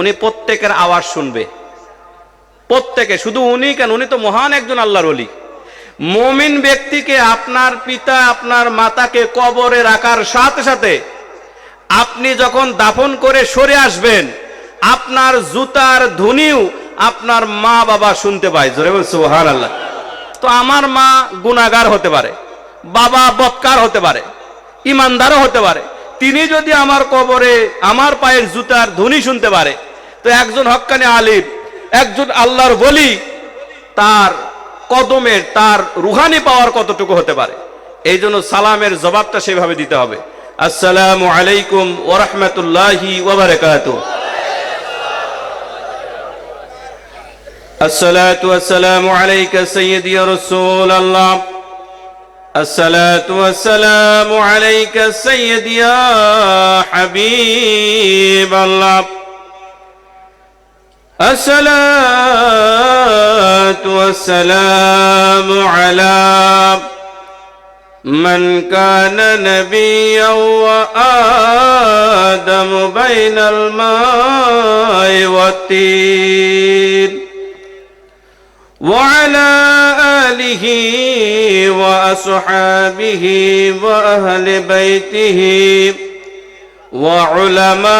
উনি প্রত্যেকের আওয়াজ শুনবে। প্রত্যেকে, শুধু উনি কেন? উনি তো মহান একজন আল্লাহর অলি মমিন ব্যক্তিকে আপনার পিতা, আপনার মাতাকে কবরে রাখার সাথে সাথে আপনি যখন দাফন করে সরে আসবেন, আপনার জুতার ধ্বনিও আপনার মা বাবা শুনতে পায়। জোরে সুহান আল্লাহ তো আমার মা গুনাগার হতে পারে, বাবা বৎকার হতে পারে, ইমানদারও হতে পারে তিনি যদি আমার কবরে আমার পায়ের জুতার ধ্বনি শুনতে পারে তো একজন হক্কানি আলিম একজন আল্লাহর বলি তার কদমের তার রুহানি পাওয়ার কতটুকু হতে পারে এই জন্য সালামের জবাবটা সেভাবে দিতে হবে আসসালামু আলাইকুম ওরহমতুল্লাহি ওবরাকাতুহ الصلاة والسلام عليك سيدي يا رسول الله الصلاة والسلام عليك سيدي يا حبيب الله. الصلاة والسلام على من كان نبيا وآدم بين الماء والتين. وعلى آله وأصحابه وأهل بيته وعلماء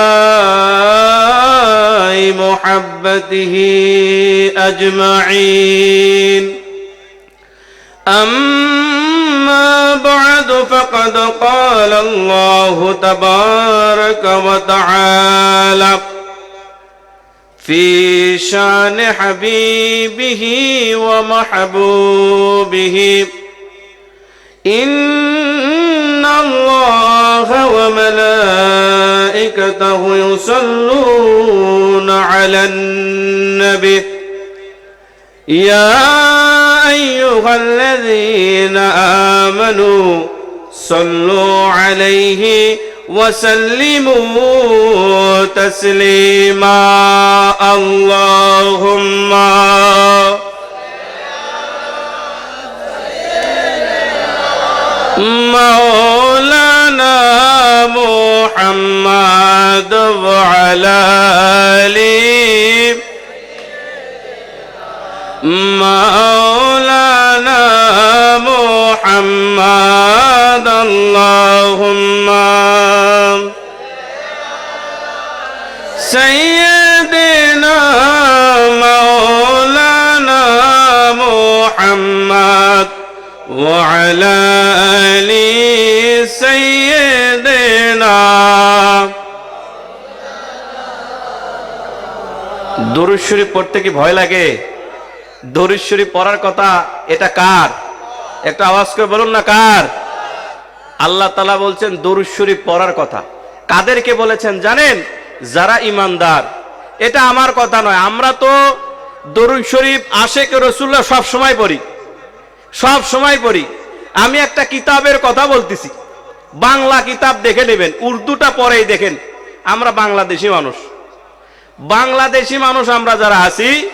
محبته أجمعين. أما بعد فقد قال الله تبارك وتعالى. في شان حبيبه ومحبوبه. إن الله وملائكته يصلون على النبي. يا أيها الذين آمنوا صلوا عليه وسلموا تسليما. اللهم مولانا محمد وعلى آله. مولانا محمد اللهم سيدنا مولانا محمد وعلى آل سيدنا দরুদ শরীফ পড়তে কি ভয় লাগে দরুদ শরীফ পড়ার কথা এটা কার একটা আওয়াজ করে বলুন না কার আল্লাহ তালা বলছেন দরুদ শরীফ পড়ার কথা কাদেরকে বলেছেন জানেন যারা ইমানদার, এটা আমার কথা নয়। আমরা তো দরুদ শরীফ, আশেক রসুল্লাহ সব সময় পড়ি। সব সময় পড়ি। আমি একটা কিতাবের কথা বলতেছি। বাংলা কিতাব দেখে নেবেন, উর্দুটা পরেই দেখেন, আমরা বাংলাদেশি মানুষ। বাংলাদেশি মানুষ আমরা যারা আছি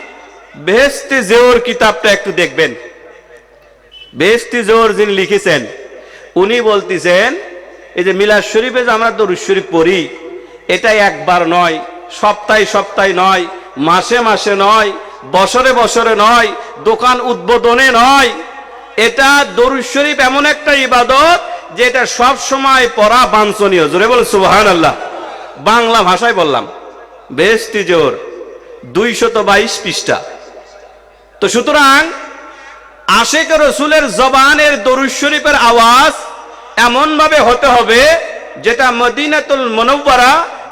বেহেস্তি জেওর কিতাবটা একটু দেখবেন। বেহেস্তি জোর যিনি লিখেছেন, উনি বলতেছেন, এই যে মিলাদ শরীফে যে আমরা দরুদ শরীফ পড়ি এটা একবার নয়, সপ্তাহে সপ্তাহে নয়, মাসে মাসে নয়, বছরে বছরে নয়, দোকান উদ্বোধনে নয়। এটা দরুদ শরীফ এমন একটা ইবাদত যে এটা সব সময় পড়া বাঞ্ছনীয়। জোরে বল সুবাহান আল্লাহ বাংলা ভাষায় বললাম বেস্তি জোর দুইশত বাইশ পৃষ্ঠা। তো সুতরাং, আশেক রসুলের জবানের দরুদ শরীফের আওয়াজ এমন ভাবে হতে হবে যেটা মদিনাতুল মনব্বরা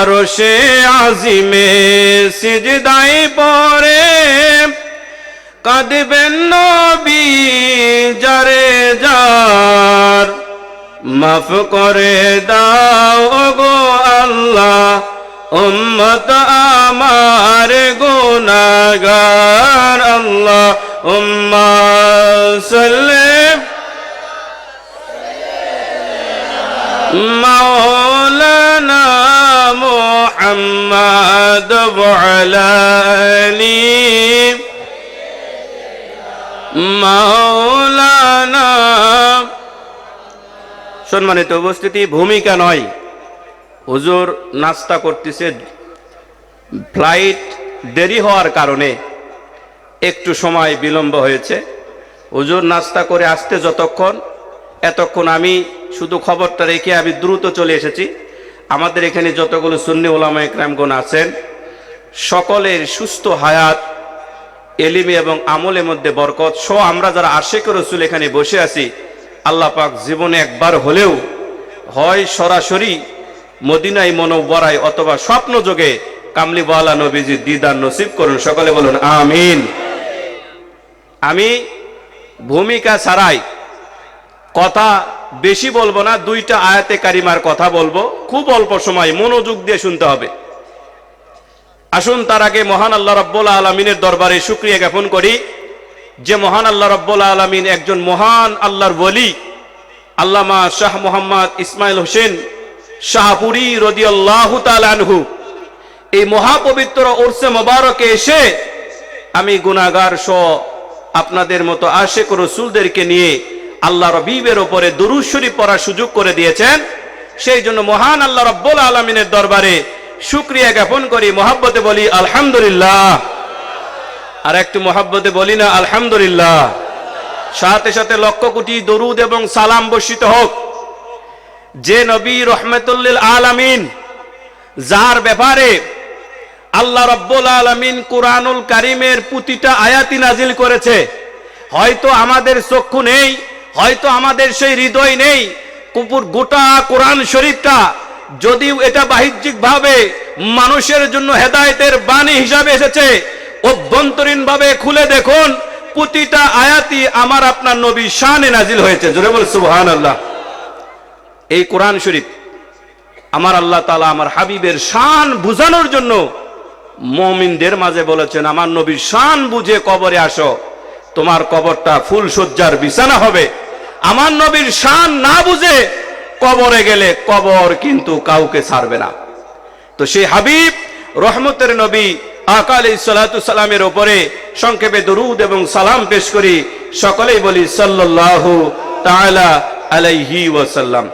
আরশে আজিমে সিজদাই পরে কাঁদবেন নবী যারে যার। মাফ করে দাও গো আল্লাহ, উম্মত আমার গুনাগার আল্লাহ। উম্মা সাল্লিম محمد وعلى آله মাওলানা সম্মানিত উপস্থিতি ভূমিকা নয় হুজুর নাস্তা করতেছে ফ্লাইট দেরি হওয়ার কারণে একটু সময় বিলম্ব হয়েছে হুজুর নাস্তা করে আসতে যতক্ষণ এতক্ষণ আমি শুধু খবরটা রেখে আমি দ্রুত চলে এসেছি আমাদের এখানে যতগুলো সুন্নি ওলামা একরামগণ আছেন, সকলের সুস্থ হায়াত, এলিমে এবং আমলের মধ্যে বরকত সহ আমরা যারা আশেক রসুল এখানে বসে আছি, আল্লাহ পাক জীবনে একবার হলেও হয় সরাসরি মদিনায় মনোবরায় অথবা স্বপ্ন যোগে কামলিওয়ালা নবীজি দিদার নসিব করুন। সকলে বলুন, আমিন। আমি ভূমিকা ছাড়াই কথা বেশি বলব না, দুইটা আয়াতে কারিমার কথা বলব। খুব অল্প সময়, মনোযোগ দিয়ে শুনতে হবে। আসুন তার আগে মহান আল্লাহ রব্বুল আলমিনের দরবারে শুক্রিয়া জ্ঞাপন করি যে মহান আল্লাহ রব্বুল আলমিন একজন মহান আল্লাহর বলি আল্লামা শাহ মোহাম্মদ ইসমাইল হোসেন শাহপুরি রদি আল্লাহ তালহু এই মহাপবিত্র ওরসে মোবারকে এসে আমি গুনাগার সহ আপনাদের মতো আশেক রসুলদেরকে নিয়ে আল্লাহ রবিবের ওপরে দুরুশ্বরী পড়ার সুযোগ করে দিয়েছেন। সেই জন্য মহান আল্লাহ রব্বুল আলমিনের দরবারে শুক্রিয়া জ্ঞাপন করি, মোহাব্বতে বলি, আলহামদুলিল্লাহ। আর একটু মোহাব্বতে বলি না, আলহামদুলিল্লাহ। সাথে সাথে লক্ষ কোটি দরুদ এবং সালাম বর্ষিত হোক। যে নবী রহমতুল্লিল আলামিন, যার ব্যাপারে আল্লাহ রব্বুল আলমিন কোরআনুল কারিমের প্রতিটা আয়াতি নাজিল করেছে, হয়তো আমাদের চক্ষু নেই হয়তো আমাদের সেই হৃদয় নেই। কুপুর গোটা কোরআন শরীফটা যদিও এটা বাহ্যিক ভাবে মানুষের জন্য হেদায়েতের বাণী হিসাবে এসেছে অভ্যন্তরীণ ভাবে খুলে দেখুন, প্রতিটা আয়াতি আমার আপনার নবী শানে নাজিল হয়েছে। জোরে বল সুবহান আল্লাহ এই কোরআন শরীফ আমার আল্লাহ তালা আমার হাবিবের শান বুঝানোর জন্য মমিনদের মাঝে বলেছেন, আমার নবীর শান বুঝে কবরে আসো। তোমার কবরটা ফুল সজ্জার বিছানা হবে। আমার নবীর শান না বুঝে কবরে গেলে কবর কিন্তু কাউকে ছাড়বে না। তো সেই হাবিব, রহমতের নবী আকালি সালামের ওপরে সংক্ষেপে দরুদ এবং সালাম পেশ করি। সকলেই বলি তাআলা আলাইহি ওয়াসাল্লাম।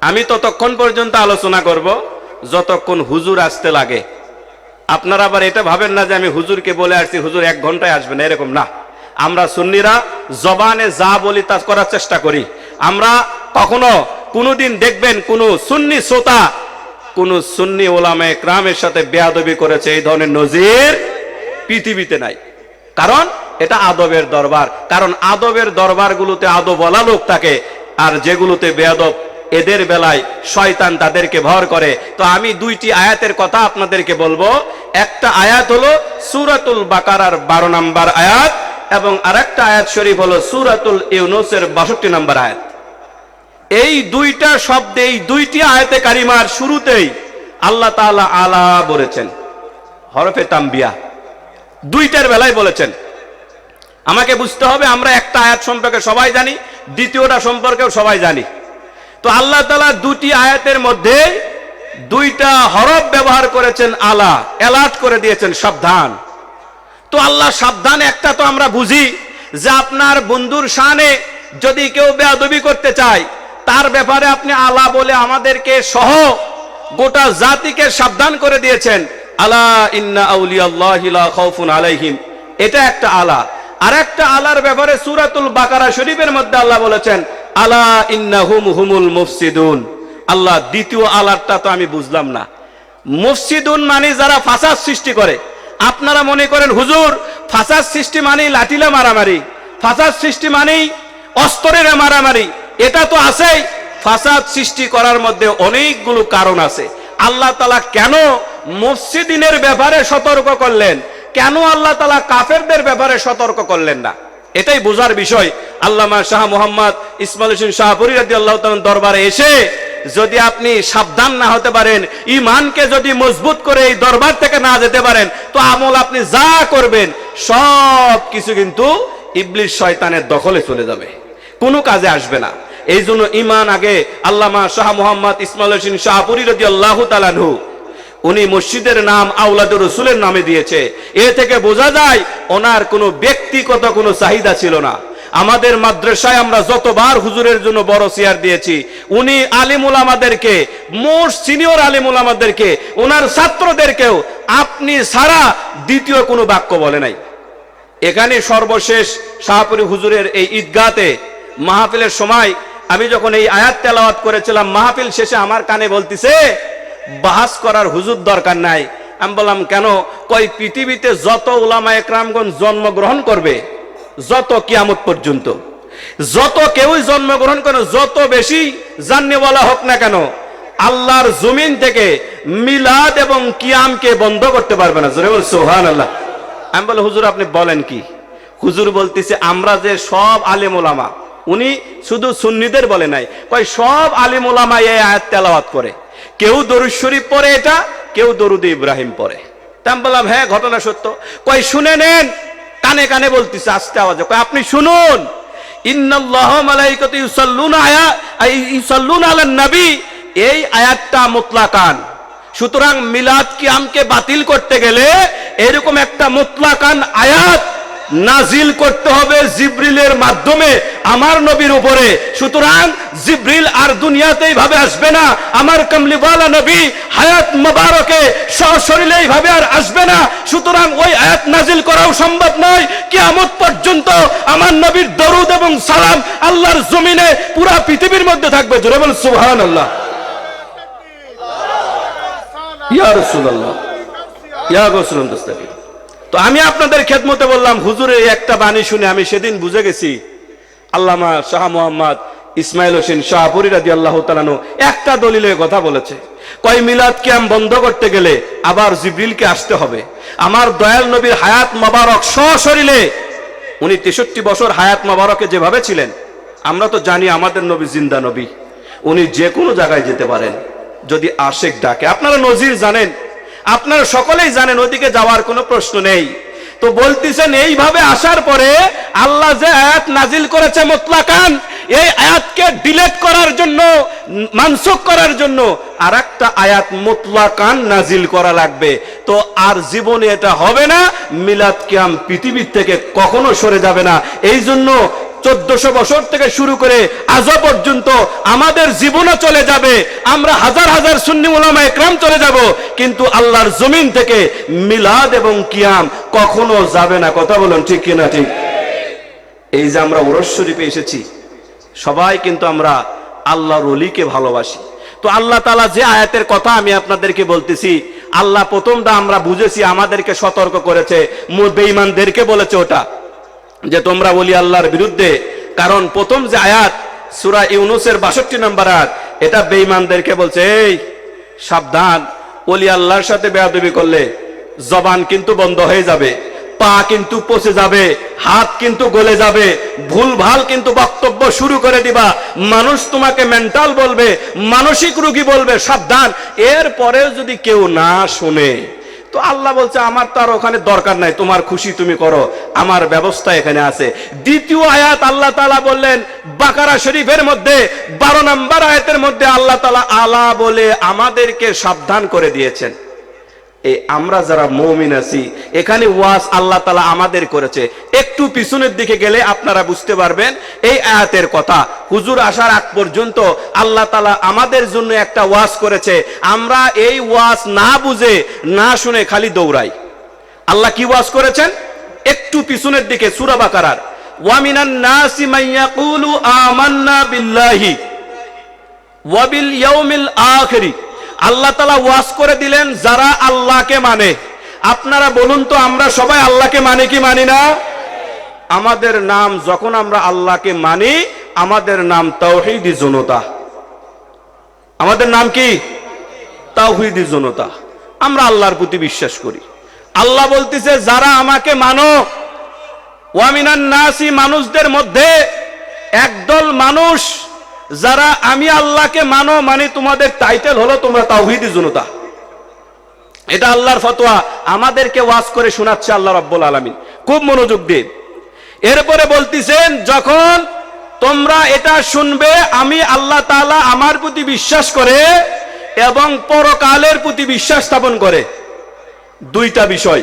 আমি ততক্ষণ পর্যন্ত আলোচনা করব, যতক্ষণ হুজুর আসতে লাগে। আপনারা আবার এটা ভাবেন না যে আমি হুজুরকে বলে আসছি, হুজুর এক ঘন্টায় আসবে না, এরকম না। আমরা সুন্নিরা জবানে যা বলি তা করার চেষ্টা করি। আমরা কখনো কোনোদিন দেখবেন কোনো সুন্নি শ্রোতা, কোন সুন্নি ওলামে ক্রামের সাথে বেয়াদবি করেছে এই ধরনের নজির পৃথিবীতে নাই। কারণ এটা আদবের দরবার। কারণ আদবের দরবারগুলোতে আদবওয়ালা লোক থাকে আর যেগুলোতে বেয়াদব এদের বেলায় শয়তান তাদেরকে ভর করে। তো আমি দুইটি আয়াতের কথা আপনাদেরকে বলব। একটা আয়াত হলো সুরাতুল বাকারার বারো নাম্বার আয়াত। এবং আরেকটা আয়াত শরীফ হলো সুরাতুল ইউনুসের বাষট্টি নাম্বার আয়াত। এই দুইটা শব্দে, এই দুইটি আয়াতে কারিমার শুরুতেই আল্লাহ তালা আলা বলেছেন। হরফে তাম্বিয়া। দুইটার বেলায় বলেছেন। আমাকে বুঝতে হবে, আমরা একটা আয়াত সম্পর্কে সবাই জানি, দ্বিতীয়টা সম্পর্কেও সবাই জানি। তো আল্লাহ তালা দুটি আয়াতের মধ্যে দুইটা হরফ ব্যবহার করেছেন আলা অ্যালার্ট করে দিয়েছেন সাবধান। তো আল্লাহ সাবধান, একটা তো আমরা বুঝি যে আপনার বন্ধুর শানে যদি কেউ বেয়াদবি করতে চায়, তার ব্যাপারে আপনি আলা বলে আমাদেরকে সহ গোটা জাতিকে সাবধান করে দিয়েছেন। আলা ইন্না আউলিয়াল্লাহি লা খাউফুন আলাইহিম। এটা একটা আলা। আর একটা আলার ব্যাপারে সূরাতুল বাকারা শরীফের মধ্যে আল্লাহ বলেছেন, আলা ইন্নাহুম হুমুল মুফসিদুন। আল্লাহ, দ্বিতীয় আলারটা তো আমি বুঝলাম না। মুফসিদুন মানে যারা ফাসাদ সৃষ্টি করে। আপনারা মনে করেন, হুজুর, ফাসাদ সৃষ্টি মানেই লাঠিলা মারামারি, ফাসাদ সৃষ্টি মানেই অস্তরের মারামারি, এটা তো আছেই। ফাসাদ সৃষ্টি করার মধ্যে অনেকগুলো কারণ আছে। আল্লাহ তালা কেন মসজিদিনের ব্যাপারে সতর্ক করলেন? কেন আল্লাহ তালা কাফেরদের ব্যাপারে সতর্ক করলেন না? এটাই বোঝার বিষয়। আল্লামা শাহ মোহাম্মদ ইসমাইল হোসেন শাহপুরি রাজি আল্লাহ দরবারে এসে যদি আপনি সাবধান না হতে পারেন ইমানকে যদি মজবুত করে এই দরবার থেকে না যেতে পারেন, তো আমল আপনি যা করবেন, সব কিছু কিন্তু ইবলিশ শয়তানের দখলে চলে যাবে। কোনো কাজে আসবে না। এই জন্য ইমান আগে আল্লামা শাহ মোহাম্মদ ইসমাইল হোসেন শাহপুরি রদি আল্লাহ তালানহু উনি মসজিদের নাম আউলাদুর রসুলের নামে দিয়েছে। এ থেকে বোঝা যায়, ওনার কোনো ব্যক্তিগত কোনো চাহিদা ছিল না। আমাদের মাদ্রাসায় আমরা যতবার হুজুরের জন্য বড় চেয়ার দিয়েছি, উনি আলিমুল আমাদেরকে মোস্ট সিনিয়র আলিমুল আমাদেরকে ওনার ছাত্রদেরকেও আপনি ছাড়া দ্বিতীয় কোনো বাক্য বলে নাই। এখানে সর্বশেষ শাহপুরি হুজুরের এই ঈদগাতে, মাহফিলের সময় আমি যখন এই আয়াত তেলাওয়াত করেছিলাম, মাহফিল শেষে আমার কানে বলতিছে, বাহাস করার হুজুর দরকার নাই। আমি বললাম, কেন? কই পৃথিবীতে যত উলামা একরামগণ জন্মগ্রহণ করবে যত কিয়ামত পর্যন্ত। যত কেউই জন্মগ্রহণ করে, যত বেশি জাননে বলা হোক না কেন, আল্লাহর জমিন থেকে মিলাদ এবং কিয়ামকে বন্ধ করতে পারবে না। জোরে বল সোহান আল্লাহ আমি বলে হুজুর, আপনি বলেন কি? হুজুর বলতেছে, আমরা যে সব আলেম ওলামা, উনি শুধু সুন্নিদের বলে নাই, কয় সব আলেম ওলামা এই আয়াত তেলাওয়াত করে। কেউ দরুদ শরীফ পড়ে এটা, কেউ দরুদ ইব্রাহিম পড়ে। তা আমি বললাম হ্যাঁ ঘটনা সত্য। কয়, শুনে নেন কানে কানে বলতেছে, আস্তে আওয়াজে। আপনি শুনুন। এই আয়াতটা মুতলাকান। সুতরাং মিলাদ কিয়ামকে বাতিল করতে গেলে এরকম একটা মুতলাকান আয়াত নাজিল করতে হবে জিব্রিলের মাধ্যমে আমার নবীর উপরে। সুতরাং জিব্রিল আর দুনিয়াতে এইভাবে আসবে না। আমার কমলিওয়ালা নবী হায়াত মোবারকে সশরীরে এইভাবে আর আসবে না। সুতরাং ওই আয়াত নাজিল করাও সম্ভব নয়। কিয়ামত পর্যন্ত আমার নবীর দরুদ এবং সালাম আল্লাহর জমিনে পুরা পৃথিবীর মধ্যে থাকবে। জোরে বল সুবহানাল্লাহ। ইয়া রাসূলুল্লাহ। ইয়া রাসূলুল্লাহ দস্তাকি তো আমি আপনাদের খেদমতে বললাম হুজুরের একটা বাণী শুনে আমি সেদিন বুঝে গেছি। আল্লামা শাহ মোহাম্মদ ইসমাইল হোসেন শাহপুরি রাজি আল্লাহ তালানু একটা দলিলের কথা বলেছে। কয়, মিলাদ ক্যাম্প বন্ধ করতে গেলে আবার জিব্রিলকে আসতে হবে। আমার দয়াল নবীর হায়াত মোবারক সশরীরে। উনি তেষট্টি বছর হায়াত মোবারকে যেভাবে ছিলেন, আমরা তো জানি আমাদের নবী জিন্দা নবী। উনি যে কোনো জায়গায় যেতে পারেন, যদি আশেক ডাকে। আপনারা নজির জানেন আপনারা সকলেই জানেন, ওদিকে যাওয়ার কোনো প্রশ্ন নেই। তো বলতেছেন, এইভাবে আসার পরে আল্লাহ যে আয়াত নাজিল করেছে মোতলাকান, এই আয়াতকে ডিলেট করার জন্য, মানসুখ করার জন্য আর একটা আয়াত মোতলাকান নাজিল করা লাগবে। তো আর জীবনে এটা হবে না, মিলাদ কিয়াম পৃথিবীর থেকে কখনো সরে যাবে না। এই জন্য চোদ্দশো বছর থেকে শুরু করে আজও পর্যন্ত আমাদের জীবনও চলে যাবে। আমরা হাজার হাজার সুন্নি ওলামা একরাম চলে যাব, কিন্তু আল্লাহর জমিন থেকে মিলাদ এবং কিয়াম কখনো যাবে না। কথা বলুন, ঠিক কিনা ঠিক? এই যে আমরা ওরস শরীফে এসেছি, সবাই কিন্তু আমরা আল্লাহর অলিকে ভালোবাসি। তো আল্লাহ তালা যে আয়াতের কথা আমি আপনাদেরকে বলতেছি, আল্লাহ প্রথমটা আমরা বুঝেছি আমাদেরকে সতর্ক করেছে বেঈমানদেরকে বলেছে ওটা। যে তোমরা বলি আল্লাহর বিরুদ্ধে, কারণ প্রথম যে আয়াত, সুরা ইউনুসের বাষট্টি নম্বর আয়াত, এটা বেঈমানদেরকে বলছে, এই, সাবধান, ওলি আল্লাহর সাথে বেয়াদবি করলে জবান কিন্তু বন্ধ হয়ে যাবে, পা কিন্তু পচে যাবে, হাত কিন্তু গলে যাবে ভুল ভালো কিন্তু বক্তব্য শুরু করে দিবা, মানুষ তোমাকে মেন্টাল বলবে, মানসিক রোগী বলবে, সাবধান। এর পরেও যদি কেউ না শুনে তো আল্লাহ বলছে, আমার তো আর ওখানে দরকার নাই, তোমার খুশি তুমি করো। আমার ব্যবস্থা এখানে আছে। দ্বিতীয় আয়াত আল্লাহ তালা বললেন, বাকারা শরীফের মধ্যে, বারো নম্বর আয়াতের মধ্যে আল্লাহ তালা আলা বলে আমাদেরকে সাবধান করে দিয়েছেন। আমরা যারা মৌমিন আছি, এখানে ওয়াজ আল্লাহ তালা আমাদের করেছে। একটু পিছনের দিকে গেলে আপনারা বুঝতে পারবেন, এই আয়াতের কথা। হুজুর আসার আগ পর্যন্ত আল্লাহ তালা আমাদের জন্য একটা ওয়াজ করেছে। আমরা এই ওয়াজ না বুঝে, না শুনে খালি দৌড়াই। আল্লাহ কি ওয়াজ করেছেন? একটু পিছনের দিকে সুরাবাকার ওয়ামিনান আল্লাহ তালা ওয়াজ করে দিলেন, যারা আল্লাহকে মানে। আপনারা বলুন তো, আমরা সবাই আল্লাহকে মানে কি মানি না? আমাদের নাম যখন আমরা আল্লাহকে মানি, আমাদের নাম তাওহিদি জনতা। আমাদের নাম কি? তাওহিদি জনতা। আমরা আল্লাহর প্রতি বিশ্বাস করি। আল্লাহ বলতেছে, যারা আমাকে মানো ওয়ামিনান নাসি, মানুষদের মধ্যে একদল মানুষ যারা আমি আল্লাহকে মানো মানে তোমাদের টাইটেল হলো তোমরা তাওহিদি জনতা। এটা আল্লাহর ফতোয়া। আমাদেরকে ওয়াজ করে শোনাচ্ছে আল্লাহ রাব্বুল আলামিন। খুব মনোযোগ দিন এরপরে বলতেছেন, যখন তোমরা এটা শুনবে, আমি আল্লাহ তাআলা আমার প্রতি বিশ্বাস করে এবং পরকালের প্রতি বিশ্বাস স্থাপন করে। দুইটা বিষয়।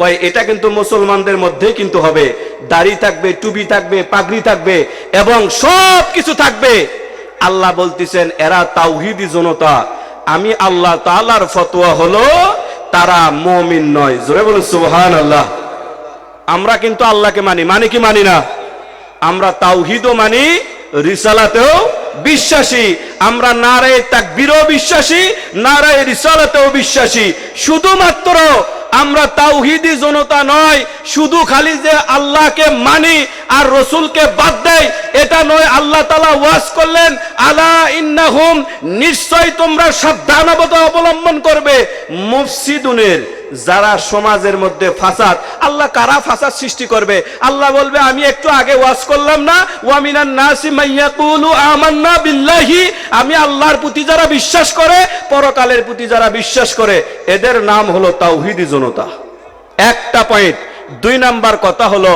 কয়, এটা কিন্তু মুসলমানদের মধ্যে কিন্তু হবে। দাড়ি থাকবে, টুপি থাকবে, পাগড়ি থাকবে এবং সব কিছু থাকবে। আল্লাহ বলতেছেন, এরা তাওহিদি জনতা। আমি আল্লাহ তাআলার ফতোয়া হলো, তারা মমিন নয়। জোরে বলুন সুবহান আল্লাহ আমরা কিন্তু আল্লাহকে মানি। মানে কি মানি না? আমরা তাওহিদও মানি, রিসালাতেও বিশ্বাসী। আমরা নারায় তাকবীরও বিশ্বাসী, নারায় রিসালাতেও বিশ্বাসী। শুধুমাত্র আমরা তাওহিদি জনতা নয়, শুধু খালি যে আল্লাহকে মানি আর রসুলকে বাদ দেয়, এটা নয়, আল্লাহ তালা ওয়াজ করলেন, আলা ইন্নাহুম, নিশ্চয় তোমরা সাবধানবতা অবলম্বন করবে। মুফসিদুনের যারা সমাজের মধ্যে ফাসাদ, আল্লাহ কারা ফাসাদ সৃষ্টি করবে? আল্লাহ বলবে, আমি একটু আগে ওয়াজ করলাম না ওয়ামিনান নাসি মাইয়াকুলু আমান্না বিল্লাহি। আমি আল্লাহর প্রতি যারা বিশ্বাস করে, পরকালের প্রতি যারা বিশ্বাস করে, এদের নাম হলো তাওহিদি জনতা। একটা পয়েন্ট দুই নাম্বার কথা হলো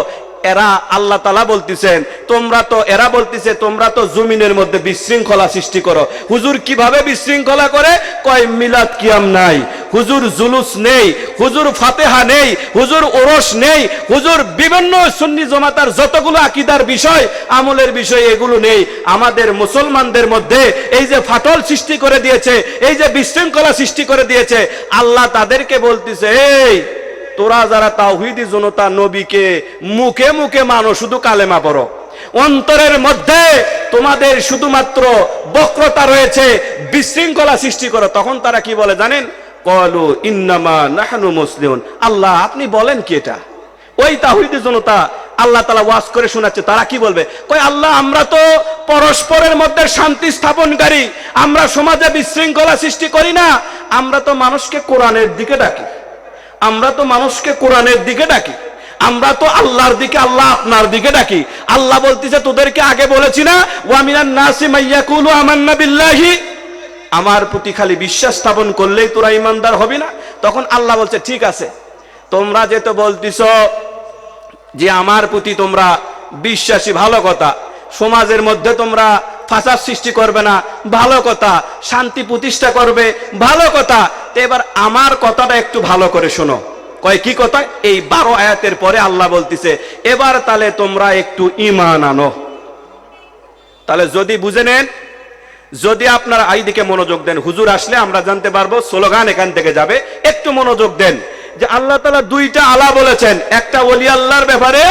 এরা আল্লাহ তালা বলতেছেন, তোমরা তো এরা বলতেছে, তোমরা তো জমিনের মধ্যে বিশৃঙ্খলা সৃষ্টি করো। হুজুর কীভাবে বিশৃঙ্খলা করে? কয়, মিলাদ কিয়াম নাই, হুজুর জুলুস নেই, হুজুর ফাতেহা নেই, হুজুর ওরস নেই, হুজুর বিভিন্ন সুন্নি জমাতার যতগুলো আকিদার বিষয়, আমলের বিষয় এগুলো নেই। আমাদের মুসলমানদের মধ্যে এই যে ফাটল সৃষ্টি করে দিয়েছে, এই যে বিশৃঙ্খলা সৃষ্টি করে দিয়েছে, আল্লাহ তাদেরকে বলতেছে, এই তোরা যারা তাওহিদি জনতা, নবীকে মুখে মুখে মানো, শুধু কালেমা পড়ো। অন্তরের মধ্যে তোমাদের শুধুমাত্র বক্রতা রয়েছে, বিশৃঙ্খলা সৃষ্টি করো। তখন তারা কি বলে জানেন? কলু ইন্নামা নাহানু মুসলিম আল্লাহ, আপনি বলেন কি এটা? ওই তাহিদি জনতা আল্লাহ তালা ওয়াজ করে শোনাচ্ছে, তারা কি বলবে? কই আল্লাহ, আমরা তো পরস্পরের মধ্যে শান্তি স্থাপনকারী, আমরা সমাজে বিশৃঙ্খলা সৃষ্টি করি না, আমরা তো মানুষকে কোরআনের দিকে ডাকি। আমরা তো মানুষকে কোরআনের দিকে ডাকি। আমরা তো আল্লাহর দিকে, আল্লাহ আপনার দিকে ডাকি। আল্লাহ বলতেছে, তোদেরকে আগে বলেছি না ওয়ামিনান নাসি মাইয়াকুলু আমান্না বিল্লাহি। আমার প্রতি খালি বিশ্বাস স্থাপন করলেই তোরা ইমানদার হবি না। তখন আল্লাহ বলছে, ঠিক আছে, তোমরা যেহেতু বলতিছ যে আমার প্রতি তোমরা বিশ্বাসী ভালো কথা, সমাজের মধ্যে তোমরা ফাঁসার সৃষ্টি করবে না। ভালো কথা, শান্তি প্রতিষ্ঠা করবে। ভালো কথা। এবার আমার কথাটা একটু ভালো করে শোনো। কয়, কি কথা? এই বারো আয়াতের পরে আল্লাহ বলতিছে, এবার তাহলে তোমরা একটু ইমান আনো। তাহলে যদি বুঝে নেন, যদি আপনারা এই দিকে মনোযোগ দেন, হুজুর আসলে আমরা জানতে পারব, স্লোগান এখান থেকে যাবে। একটু মনোযোগ দেন, যে আল্লাহ তালা দুইটা আলা বলেছেন। একটা ওলি আল্লাহর ব্যাপারে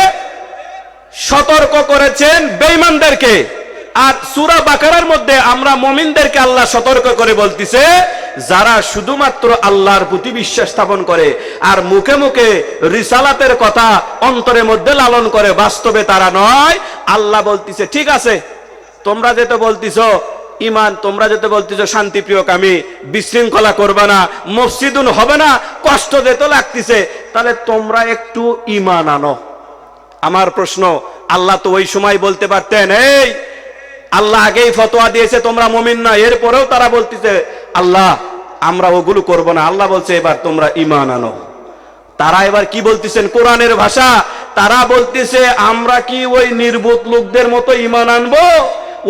সতর্ক করেছেন বেঈমানদেরকে। আর সুরা বাকারার মধ্যে আমরা মমিনদেরকে আল্লাহ সতর্ক করে বলতিছে, যারা শুধুমাত্র আল্লাহর প্রতি বিশ্বাস স্থাপন করে আর মুখে মুখে রিসালাতের কথা অন্তরের মধ্যে লালন করে, বাস্তবে তারা নয়। আল্লাহ বলতিছে, ঠিক আছে, তোমরা যেটা বলতিছ ইমান তোমরা যেতে বলতেছো শান্তিপ্রিয় কামি, বিশৃঙ্খলা করবে না মসজিদুন হবে না, কষ্ট যেতে লাগতেছে। তাহলে তোমরা একটু ইমান আনো। আমার প্রশ্ন, আল্লাহ তো ওই সময় বলতে পারতেন, এই আল্লাহ আগেই ফতোয়া দিয়েছে, তোমরা মমিন না। এরপরেও তারা বলতেছে, আল্লাহ, আমরা ওগুলো করব না। আল্লাহ বলছে, এবার তোমরা ইমান আনো। তারা এবার কি বলতেছেন? কোরআনের ভাষা, তারা বলতেছে, আমরা কি ওই নির্বোধ লোকদের মতো ইমান আনব?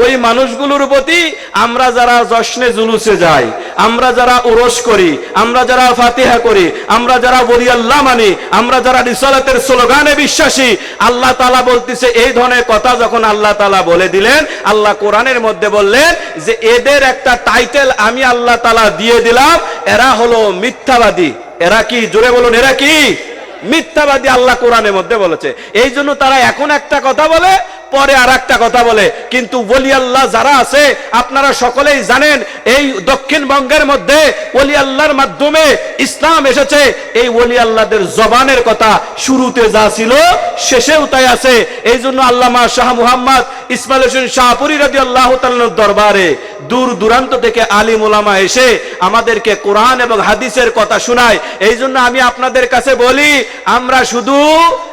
ওই মানুষগুলোর প্রতি আমরা যারা জশ্নে জুলুসে যাই, আমরা যারা উরস করি, আমরা যারা ফাতিহা করি, আমরা যারা বলি আল্লাহ মানি, আমরা যারা রিসালাতের স্লোগানে বিশ্বাসী, আল্লাহ তালা বলতেছে এই ধরনের কথা যখন আল্লাহ তালা বলে দিলেন, আল্লাহ কোরআনের মধ্যে বললেন যে এদের একটা টাইটেল আমি আল্লাহ তালা দিয়ে দিলাম, এরা হলো মিথ্যাবাদী। এরা কি? জোরে বলুন, এরা কি? মিথ্যাবাদী আল্লাহ কোরআনের মধ্যে বলেছে। এই জন্য তারা এখন একটা কথা বলে পরে আর একটা কথা বলে, কিন্তু ওলি আল্লাহ যারা আছে, আপনারা সকলেই জানেন, এই দক্ষিণবঙ্গের মধ্যে ওলি আল্লাহর মাধ্যমে ইসলাম এসেছে। এই ওলি আল্লাহদের জবানের কথা শুরুতে যা ছিল, শেষেও তাই আছে। এই জন্য আল্লামা শাহ মুহাম্মদ ইসমাইল হোসেন শাহপুরি রাজি আল্লাহ দরবারে দূর দূরান্ত থেকে আলিম ওলামা এসে আমাদেরকে কোরআন এবং হাদিসের কথা শোনায়। এই জন্য আমি আপনাদের কাছে বলি, আমরা শুধু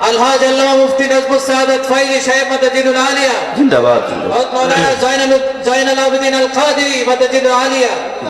الحاج اللہ مفتی نظم السعادت فیض شیخ مدجد العالیہ زندہ باد. مولانا زین العابدین القادری مدجد العالیہ